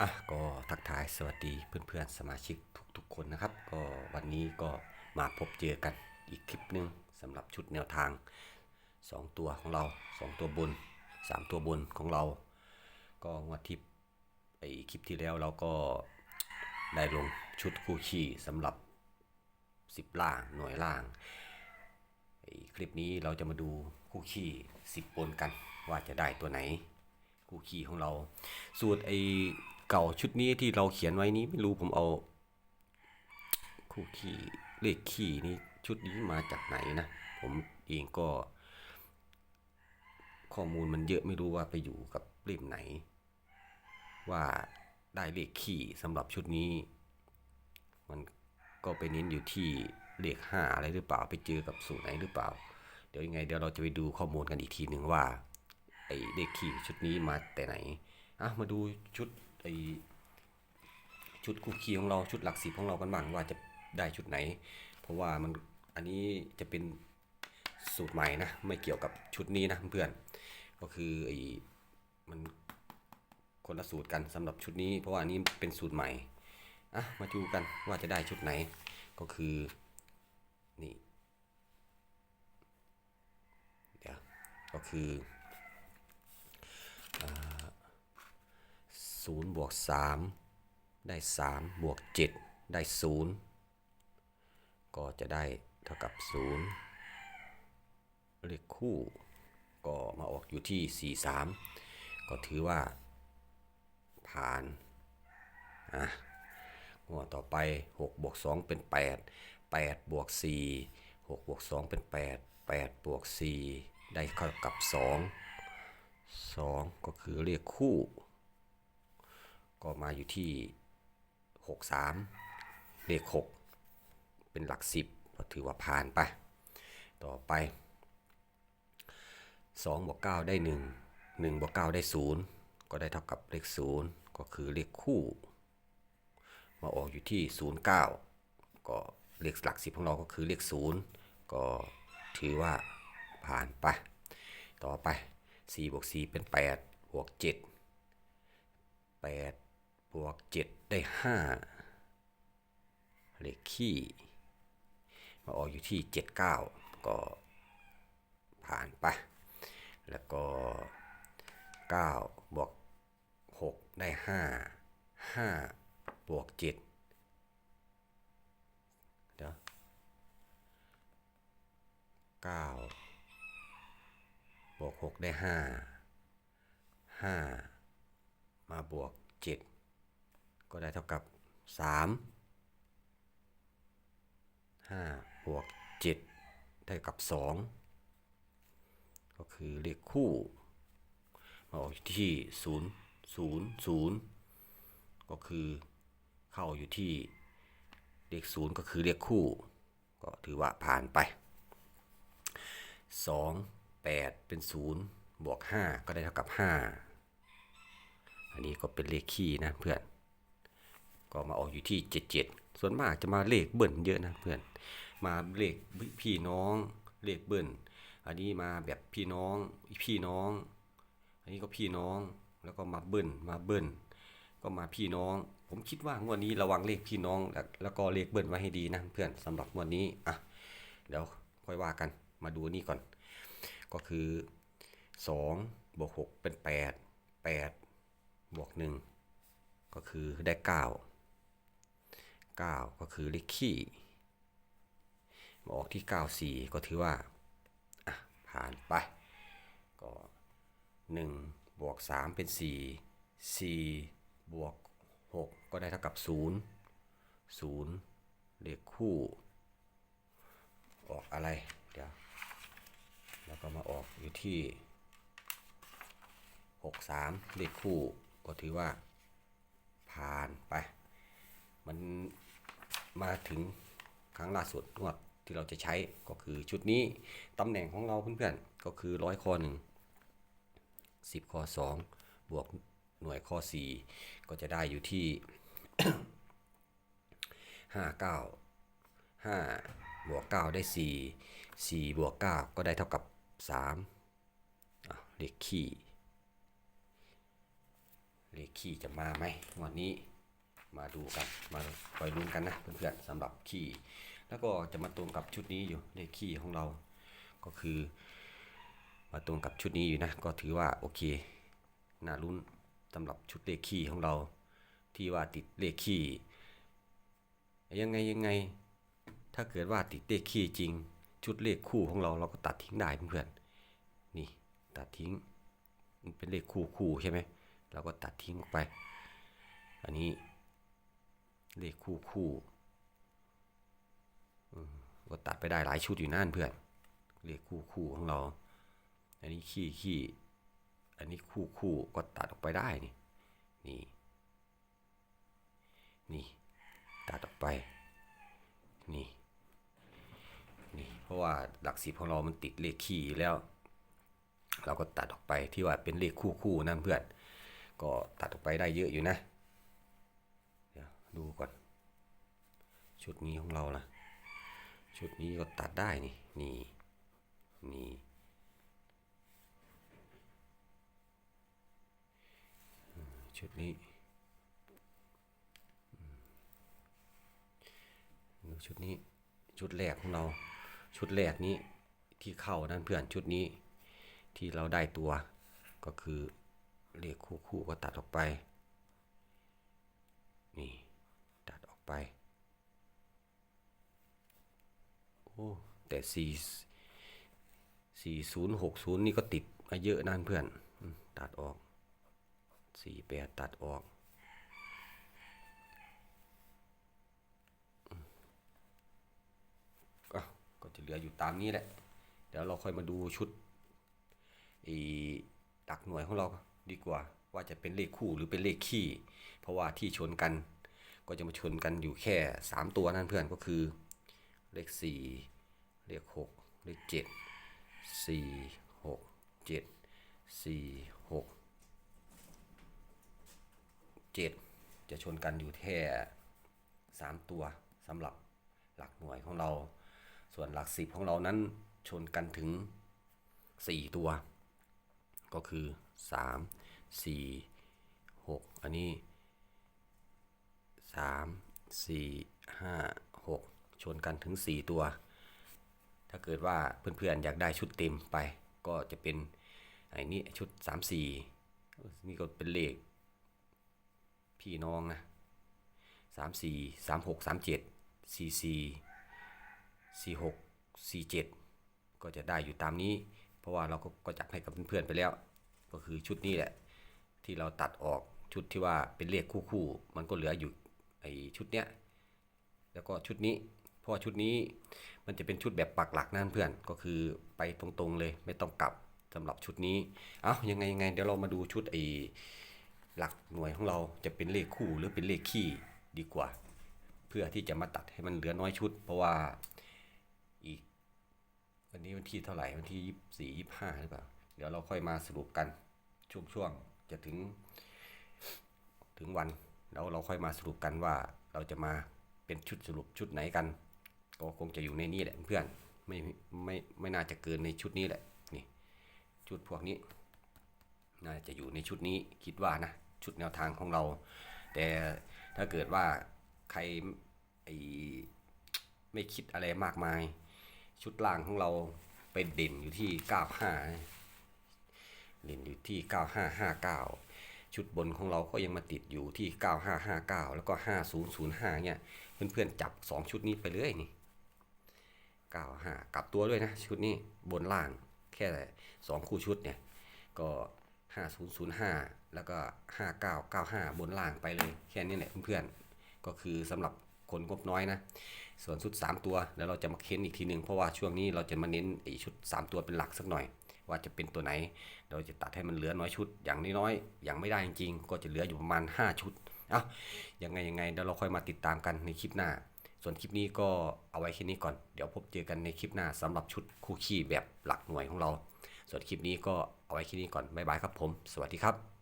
อะก็ทักทายสวัสดีเพื่อนๆสมาชิกทุกๆคนนะครับ ก็วันนี้ก็มาพบเจอกันอีกคลิปหนึ่งสำหรับชุดแนวทาง 2 ตัวของเรา 2 ตัวบน 3 ตัวบนของเรา ก็งวดที่ไอคลิปที่แล้วเราก็ได้ลงชุดคู่ขี้สำหรับ 10 ล่างหน่วยล่างไอ้คลิปนี้เราจะมาดูคู่ขี้สิบบนกันว่าจะได้ตัวไหนคู่ขี้ของเรา สูตรไอ เก่าชุดนี้ที่เราเขียนไว้นี้ไม่รู้ผมเอา คู่ขี้เลขขี้นี้ชุดนี้มาจากไหนนะ ผมเองก็ ข้อมูลมันเยอะไม่รู้ว่าไปอยู่กับเล่มไหน ว่าได้เลขขี้สำหรับชุดนี้ มันก็ไปเน้นอยู่ที่เลขห้าอะไรหรือเปล่าไปเจอกับสูตรไหนหรือเปล่า เดี๋ยวยังไงเดี๋ยวเราจะไปดูข้อมูลกันอีกทีหนึ่งว่าไอ้เลขขี้ชุดนี้มาแต่ไหนอะมาดูชุด ไอชุดคู่ขี้ของเราชุดหลักสิบของเรากันบ้างว่าจะได้ชุดไหน เพราะว่ามันอันนี้จะเป็นสูตรใหม่นะไม่เกี่ยวกับชุดนี้นะเพื่อนก็คือไอ้มันคนละสูตรกันสำหรับชุดนี้ เพราะว่านนี้เป็นสูตรใหม่อะมาดูกันว่าจะได้ชุดไหนก็คือนี่เดี๋ยวก็คือ ศูนย์บวกสามได้สามบวกเจ็ดได้ศูนย์ก็จะได้เท่ากับศูนย์เลขคู่ก็มาออกอยู่ที่สี่สามก็ถือว่า ผ่านอะหัวต่อไป6บวก2เป็น 8 8บวก4 6บวก2เป็น 8 8บวก4ได้เท่ากับ 2 2 ก็คือเรียกคู่ ก็มาอยู่ที่ 6 3 เลข 6 เป็นหลัก 10 ก็ถือว่าผ่านไป ต่อไป 2บวก9ได้ 1 1บวก9ได้ 0 ก็ได้เท่ากับเลข 0 ก็คือเลขคู่ มาออกอยู่ที่ 09 ก็เลขหลักสิบของเราก็คือเลข 0 ก็ถือว่าผ่านไป ต่อไป4บวก4เป็น 8 บวก 7 8 บวก 7 ได้ 5 เลขขี้มาออกอยู่ที่ 79 ก็ผ่านไป แล้วก็ 9 บวก 6 ได้ 5 5 บวกเจ็ดเดี๋ยวเก้าบวกหกได้ห้าห้ามาบวกเจ็ด ก็ได้เท่ากับสามห้าบวกเจ็ดได้กับสองก็คือเลขคู่ มาออกที่ศูนย์ศูนย์ศูนย์ก็คือเข้าอยู่ที่เลขศูนย์ก็คือเลขคู่ ก็ถือว่าผ่านไป 2 8 เป็น 0 บวก 5 ก็ได้เท่ากับ 5 อันนี้ก็เป็นเลขคี่นะเพื่อน ก็มาออกอยู่ที่77ส่วนมากจะมาเลขเบิ้ลเยอะนะเพื่อน มาเลขพี่น้องเลขเบิ้ลอันนี้มาแบบพี่น้องพี่น้อง อันนี้ก็พี่น้องแล้วก็มาเบิ้ลมาเบิ้ลก็มาพี่น้อง ผมคิดว่างวดนี้ระวังเลขพี่น้องแล้วก็เลขเบิ้ลไว้ให้ดีนะเพื่อนสำหรับงวดนี้อะเดี๋ยวค่อยว่ากันมาดูนี่ก่อน ก็คือ2บวก6เป็น 8 8บวก1ก็คือได้ 9 9 ก็คือเลขขี้มาออกที่ 94 ก็ถือว่าผ่านไป ก็1บวก3เป็น 4 4 บวก 6 ก็ได้เท่ากับ 0 0 เลขคู่ ออกอะไร เดี๋ยว แล้วก็มาออกอยู่ที่ 6 3 เลขคู่ ก็ถือว่าผ่านไป มัน มาถึงครั้งล่าสุดงวดที่เราจะใช้ก็คือชุดนี้ตำแหน่งของเราเพื่อนๆก็คือร้อยข้อหนึ่งสิบข้อสองบวกหน่วยข้อสี่ก็จะได้อยู่ที่ห้าเก้าห้าบวกเก้าได้สี่สี่บวกเก้าก็ได้เท่ากับสามเลขขี้เลขขี้จะมาไหมวันนี้ มาดูกันมาคอยลุ้นกันนะเพื่อนๆสำหรับขี้แล้วก็จะมาตรงกับชุดนี้อยู่เลขขี้ของเราก็คือ มาตรงกับชุดนี้อยู่นะ ก็ถือว่าโอเคน่าลุ้นสำหรับชุดเลขขี้ของเรา ที่ว่าติดเลขขี้ยังไงยังไง ถ้าเกิดว่าติดเลขขี้จริง ชุดเลขคู่ของเราเราก็ตัดทิ้งได้เพื่อนๆนี่ตัดทิ้งมันเป็นเลขคู่คู่ใช่ไหมเราก็ตัดทิ้งออกไป อันนี้ เลขคู่คู่ก็ตัดไปได้หลายชุดอยู่นั่นเพื่อน เลขคู่คู่ของเรา อันนี้ขี้ขี้อันนี้คู่คู่ก็ตัดออกไปได้นี่ นี่ นี่ ตัดออกไป นี่ นี่ เพราะว่าหลักสิบของเรามันติดเลขขี้แล้ว เราก็ตัดออกไปที่ว่าเป็นเลขคู่คู่นั่นเพื่อน ก็ตัดออกไปได้เยอะอยู่นะ ดูก่อน ชุดนี้ของเราล่ะ ชุดนี้ก็ตัดได้นี่ นี่ นี่ ชุดนี้ดูชุดนี้ ชุดแรกของเรา ชุดแรกนี้ที่เข้านั่นเพื่อนชุดนี้ที่เราได้ตัวก็คือเลขคู่คู่ก็ตัดออกไป นี่ ไป โอ้แต่สี่สี่ศูนย์หกศูนย์นี่ก็ติดมาเยอะนั่นเพื่อน ตัดออกสี่แปดตัดออก ก็ก็จะเหลืออยู่ตามนี้แหละ เดี๋ยวเราค่อยมาดูชุดอีหลักหน่วยของเราดีกว่า ว่าจะเป็นเลขคู่หรือเป็นเลขคี่เพราะว่าที่ชนกัน ก็จะมาชนกันอยู่แค่ 3 ตัวนั่นเพื่อนก็คือ เลข 4 เลข 6 เลข 7 4 6 7 4 6 7 จะชนกันอยู่แค่ 3 ตัวสำหรับหลักหน่วยของเรา ส่วนหลักสิบของเรานั้นชนกันถึง 4 ตัว ก็คือ 3 4 6 อันนี้ 3 4 5 6 ชนกันถึง 4 ตัว ถ้าเกิดว่าเพื่อนๆอยากได้ชุดเต็มไป ก็จะเป็นไอ้นี้ชุด 3 4 นี่ก็เป็นเลข พี่น้องนะ3 4 3 6 3 7 4 4 4 6 4 7 ก็จะได้อยู่ตามนี้ เพราะว่าเราก็ก็จับให้กับเพื่อนๆไปแล้ว ก็คือชุดนี้แหละที่เราตัดออกชุดที่ว่าเป็นเลขคู่ๆมันก็เหลืออยู่ อ้ชุดเนี้ยแล้วก็ชุดนี้เพราะชุดนี้มันจะเป็นชุดแบบปักหลักนั่นเพื่อนก็คือไปตรงๆเลยไม่ต้องกลับสำหรับชุดนี้เอายังไงยังไงเดี๋ยวเรามาดูชุดไอ้หลักหน่วยของเราจะเป็นเลขคู่หรือเป็นเลขคี่ดีกว่า เพื่อที่จะมาตัดให้มันเหลือน้อยชุด เพราะว่าอีก วันนี้วันที่เท่าไหร่วันที่ยี่สี่ยี่ห้าหรือเปล่าเดี๋ยวเราค่อยมาสรุปกันช่วงๆจะถึง ถึงวัน แล้วเราค่อยมาสรุปกันว่าเราจะมาเป็นชุดสรุปชุดไหนกัน ก็คงจะอยู่ในนี้แหละเพื่อนไม่ไม่ไม่น่าจะเกินในชุดนี้แหละนี่ชุดพวกนี้น่าจะอยู่ในชุดนี้คิดว่านะชุดแนวทางของเรา แต่ถ้าเกิดว่าใครไอไม่คิดอะไรมากมาย ชุดล่างของเราไปเด่นอยู่ที่ 95เด่นอยู่ที่ 9559 ชุดบนของเราก็ยังมาติดอยู่ที่ 9559 แล้วก็ 5005 เนี่ย เพื่อนๆจับ 2 ชุดนี้ไปเลยนี่ 95 กลับตัวด้วยนะ ชุดนี้บนล่างแค่ 2 คู่ชุดเนี่ย ก็ 5005 แล้วก็ 5995 บนล่างไปเลย แค่นี้แหละเพื่อนๆ ก็คือสำหรับคนงบน้อยนะ ส่วนชุด 3 ตัวแล้วเราจะมาเค้นอีกทีหนึ่งเพราะว่าช่วงนี้เราจะมาเน้นไอ้ชุด 3 ตัวเป็นหลักสักหน่อย ว่าจะเป็นตัวไหน เราจะตัดให้มันเหลือน้อยชุด อย่างน้อยๆอย่างไม่ได้จริงๆ ก็จะเหลืออยู่ประมาณ 5 ชุดเอ้ายังไงยังไงเดี๋ยวเราค่อยมาติดตามกันในคลิปหน้า ส่วนคลิปนี้ก็เอาไว้แค่นี้ก่อน เดี๋ยวพบเจอกันในคลิปหน้าสำหรับชุดคู่ขี้แบบหลักหน่วยของเรา ส่วนคลิปนี้ก็เอาไว้แค่นี้ก่อนบ๊ายบายครับผม สวัสดีครับ